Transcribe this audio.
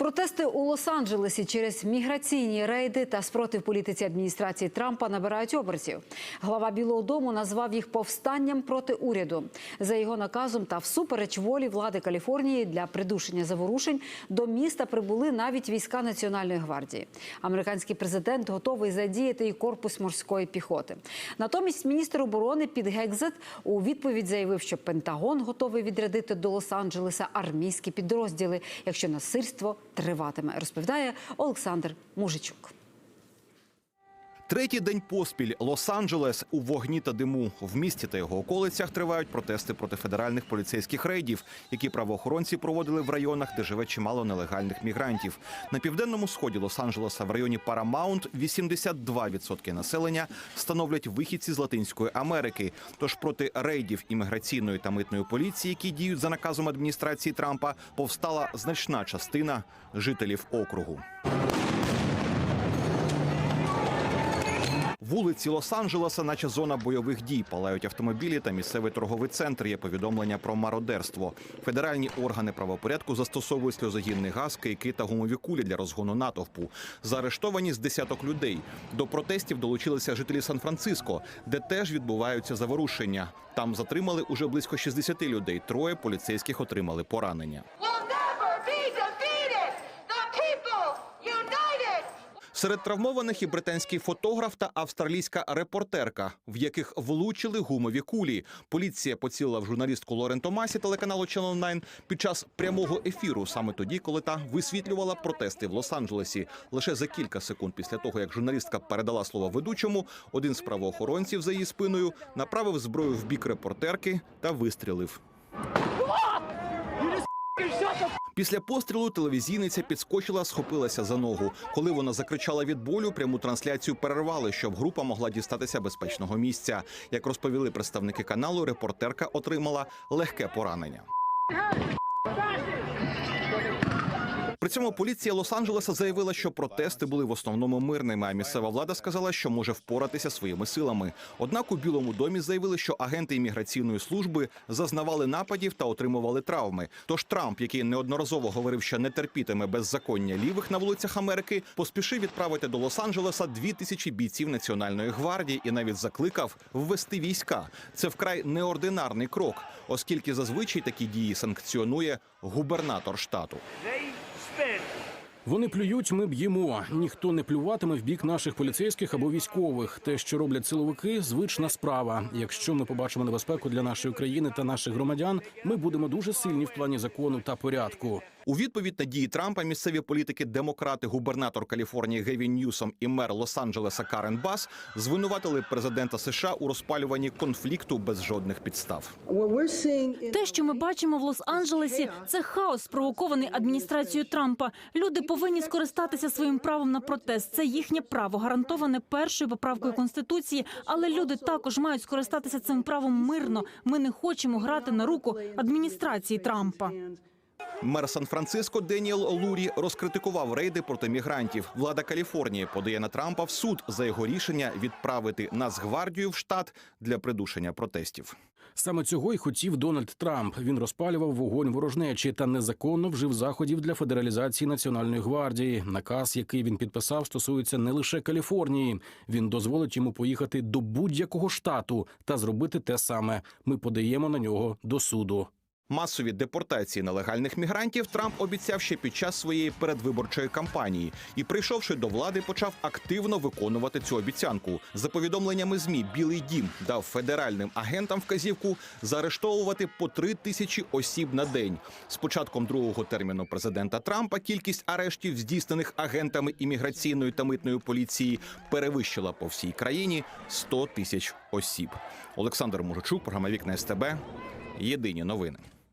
Протести у Лос-Анджелесі через міграційні рейди та спротив політиці адміністрації Трампа набирають обертів. Глава Білого Дому назвав їх повстанням проти уряду. За його наказом та всупереч волі влади Каліфорнії для придушення заворушень до міста прибули навіть війська Національної гвардії. Американський президент готовий задіяти і корпус морської піхоти. Натомість міністр оборони Піт Гекзет у відповідь заявив, що Пентагон готовий відрядити до Лос-Анджелеса армійські підрозділи, якщо насильство триватиме. Розповідає Олександр Мужичук. Третій день поспіль Лос-Анджелес у вогні та диму. В місті та його околицях тривають протести проти федеральних поліцейських рейдів, які правоохоронці проводили в районах, де живе чимало нелегальних мігрантів. На південному сході Лос-Анджелеса в районі Парамаунт 82% населення становлять вихідці з Латинської Америки. Тож проти рейдів імміграційної та митної поліції, які діють за наказом адміністрації Трампа, повстала значна частина жителів округу. Вулиці Лос-Анджелеса, наче зона бойових дій, палають автомобілі та місцевий торговий центр. Є повідомлення про мародерство. Федеральні органи правопорядку застосовують сльозогінний газ, кийки та гумові кулі для розгону натовпу. Заарештовані з десяток людей. До протестів долучилися жителі Сан-Франциско, де теж відбуваються заворушення. Там затримали уже близько 60 людей. Троє поліцейських отримали поранення. Серед травмованих і британський фотограф та австралійська репортерка, в яких влучили гумові кулі. Поліція поцілила в журналістку Лорен Томасі телеканалу Channel 9 під час прямого ефіру, саме тоді, коли та висвітлювала протести в Лос-Анджелесі. Лише за кілька секунд після того, як журналістка передала слово ведучому, один з правоохоронців за її спиною направив зброю в бік репортерки та вистрілив. Після пострілу телевізійниця підскочила, схопилася за ногу. Коли вона закричала від болю, пряму трансляцію перервали, щоб група могла дістатися безпечного місця. Як розповіли представники каналу, репортерка отримала легке поранення. При цьому поліція Лос-Анджелеса заявила, що протести були в основному мирними. А місцева влада сказала, що може впоратися своїми силами. Однак у Білому домі заявили, що агенти імміграційної служби зазнавали нападів та отримували травми. Тож Трамп, який неодноразово говорив, що не терпітиме беззаконня лівих на вулицях Америки, поспішив відправити до Лос-Анджелеса дві тисячі бійців національної гвардії і навіть закликав ввести війська. Це вкрай неординарний крок, оскільки зазвичай такі дії санкціонує губернатор штату. Вони плюють, ми б'ємо. Ніхто не плюватиме в бік наших поліцейських або військових. Те, що роблять силовики, звична справа. Якщо ми побачимо небезпеку для нашої країни та наших громадян, ми будемо дуже сильні в плані закону та порядку. У відповідь на дії Трампа місцеві політики, демократи, губернатор Каліфорнії Гевін Ньюсом і мер Лос-Анджелеса Карен Бас звинуватили президента США у розпалюванні конфлікту без жодних підстав. Те, що ми бачимо в Лос-Анджелесі, це хаос, спровокований адміністрацією Трампа. Люди повинні скористатися своїм правом на протест. Це їхнє право, гарантоване першою поправкою конституції. Але люди також мають скористатися цим правом мирно. Ми не хочемо грати на руку адміністрації Трампа. Мер Сан-Франциско Деніел Лурі розкритикував рейди проти мігрантів. Влада Каліфорнії подає на Трампа в суд за його рішення відправити Нацгвардію в штат для придушення протестів. Саме цього й хотів Дональд Трамп. Він розпалював вогонь ворожнечі та незаконно вжив заходів для федералізації національної гвардії. Наказ, який він підписав, стосується не лише Каліфорнії. Він дозволить йому поїхати до будь-якого штату та зробити те саме. Ми подаємо на нього до суду. Масові депортації нелегальних мігрантів Трамп обіцяв ще під час своєї передвиборчої кампанії і, прийшовши до влади, почав активно виконувати цю обіцянку. За повідомленнями змі Білий Дім дав федеральним агентам вказівку заарештовувати по три тисячі осіб на день. З початком другого терміну президента Трампа кількість арештів, здійснених агентами імміграційної та митної поліції, перевищила по всій країні 100 тисяч осіб. Олександр Мужичук, програма Вікна СТБ. Єдині новини.